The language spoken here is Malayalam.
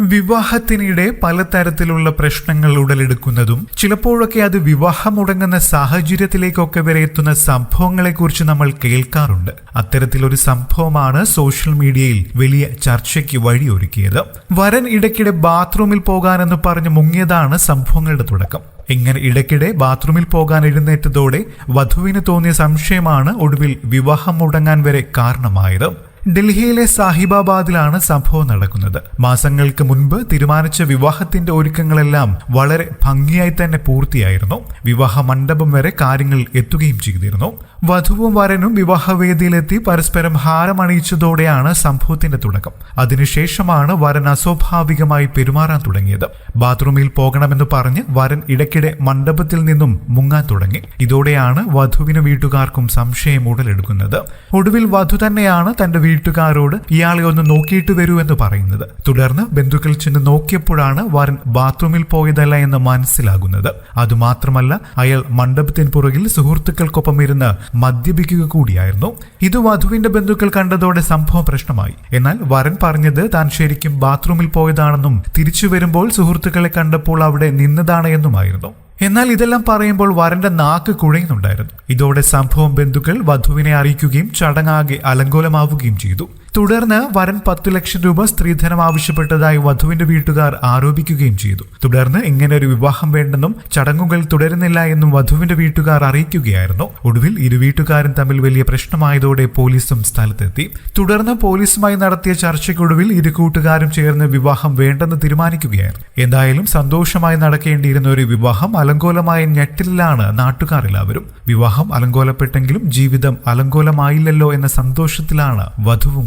വിവാഹത്തിനിടെ പലതരത്തിലുള്ള പ്രശ്നങ്ങൾ ഉടലെടുക്കുന്നതും ചിലപ്പോഴൊക്കെ അത് വിവാഹം മുടങ്ങുന്ന സാഹചര്യത്തിലേക്കൊക്കെ വരെ എത്തുന്ന സംഭവങ്ങളെക്കുറിച്ച് നമ്മൾ കേൾക്കാറുണ്ട്. അത്തരത്തിലൊരു സംഭവമാണ് സോഷ്യൽ മീഡിയയിൽ വലിയ ചർച്ചയ്ക്ക് വഴിയൊരുക്കിയത്. വരൻ ഇടയ്ക്കിടെ ബാത്റൂമിൽ പോകാനെന്ന് പറഞ്ഞ് മുങ്ങിയതാണ് സംഭവങ്ങളുടെ തുടക്കം. ഇങ്ങനെ ഇടയ്ക്കിടെ ബാത്റൂമിൽ പോകാൻ എഴുന്നേറ്റതോടെ വധുവിന് തോന്നിയ സംശയമാണ് ഒടുവിൽ വിവാഹം മുടങ്ങാൻ വരെ കാരണമായത്. ഡൽഹിയിലെ സാഹിബാബാദിലാണ് സംഭവം നടക്കുന്നത്. മാസങ്ങൾക്ക് മുൻപ് തീരുമാനിച്ച വിവാഹത്തിന്റെ ഒരുക്കങ്ങളെല്ലാം വളരെ ഭംഗിയായി തന്നെ പൂർത്തിയായിരുന്നു. വിവാഹ മണ്ഡപം വരെ കാര്യങ്ങൾ എത്തുകയും ചെയ്തിരുന്നു. വധുവും വരനും വിവാഹവേദിയിലെത്തി പരസ്പരം ഹാരമണിയിച്ചതോടെയാണ് സംഭവത്തിന്റെ തുടക്കം. അതിനുശേഷമാണ് വരൻ അസ്വാഭാവികമായി പെരുമാറാൻ തുടങ്ങിയത്. ബാത്റൂമിൽ പോകണമെന്ന് പറഞ്ഞ് വരൻ ഇടയ്ക്കിടെ മണ്ഡപത്തിൽ നിന്നും മുങ്ങാൻ തുടങ്ങി. ഇതോടെയാണ് വധുവിനും വീട്ടുകാർക്കും സംശയം ഉടലെടുക്കുന്നത്. ഒടുവിൽ വധു തന്നെയാണ് തന്റെ വീട്ടുകാരോട് ഇയാളെ ഒന്ന് നോക്കിയിട്ട് വരൂ എന്ന് പറയുന്നത്. തുടർന്ന് ബന്ധുക്കൾ ചെന്ന് നോക്കിയപ്പോഴാണ് വരൻ ബാത്റൂമിൽ പോയതല്ല എന്ന് മനസ്സിലാകുന്നത്. അതുമാത്രമല്ല അയാൾ മണ്ഡപത്തിന് പുറകിൽ സുഹൃത്തുക്കൾക്കൊപ്പം ഇരുന്ന് മദ്യപിക്കുക കൂടിയായിരുന്നു. ഇത് വധുവിന്റെ ബന്ധുക്കൾ കണ്ടതോടെ സംഭവം പ്രശ്നമായി. എന്നാൽ വരൻ പറഞ്ഞത് താൻ ശരിക്കും ബാത്റൂമിൽ പോയതാണെന്നും തിരിച്ചു വരുമ്പോൾ സുഹൃത്തുക്കളെ കണ്ടപ്പോൾ അവിടെ നിന്നതാണ് എന്നുമായിരുന്നു. എന്നാൽ ഇതെല്ലാം പറയുമ്പോൾ വരന്റെ നാക്ക് കുഴയുന്നുണ്ടായിരുന്നു. ഇതോടെ സംഭവം ബന്ധുക്കൾ വധുവിനെ അറിയിക്കുകയും ചടങ്ങാകെ അലങ്കോലമാവുകയും ചെയ്തു. തുടർന്ന് വരൻ പത്തു ലക്ഷം രൂപ സ്ത്രീധനം ആവശ്യപ്പെട്ടതായി വധുവിന്റെ വീട്ടുകാർ ആരോപിക്കുകയും ചെയ്തു. തുടർന്ന് ഇങ്ങനെ ഒരു വിവാഹം വേണ്ടെന്നും ചടങ്ങുകൾ തുടരുന്നില്ല എന്നും വധുവിന്റെ വീട്ടുകാർ അറിയിക്കുകയായിരുന്നു. ഒടുവിൽ ഇരു വീട്ടുകാരും തമ്മിൽ വലിയ പ്രശ്നമായതോടെ പോലീസും സ്ഥലത്തെത്തി. തുടർന്ന് പോലീസുമായി നടത്തിയ ചർച്ചയ്ക്കൊടുവിൽ ഇരു കൂട്ടുകാരും ചേർന്ന് വിവാഹം വേണ്ടെന്ന് തീരുമാനിക്കുകയായിരുന്നു. എന്തായാലും സന്തോഷമായി നടക്കേണ്ടിയിരുന്ന ഒരു വിവാഹം അലങ്കോലമായ ഞെട്ടിലാണ് നാട്ടുകാർ എല്ലാവരും വിവാഹം അലങ്കോലപ്പെട്ടെങ്കിലും ജീവിതം അലങ്കോലമായില്ലല്ലോ എന്ന സന്തോഷത്തിലാണ് വധുവും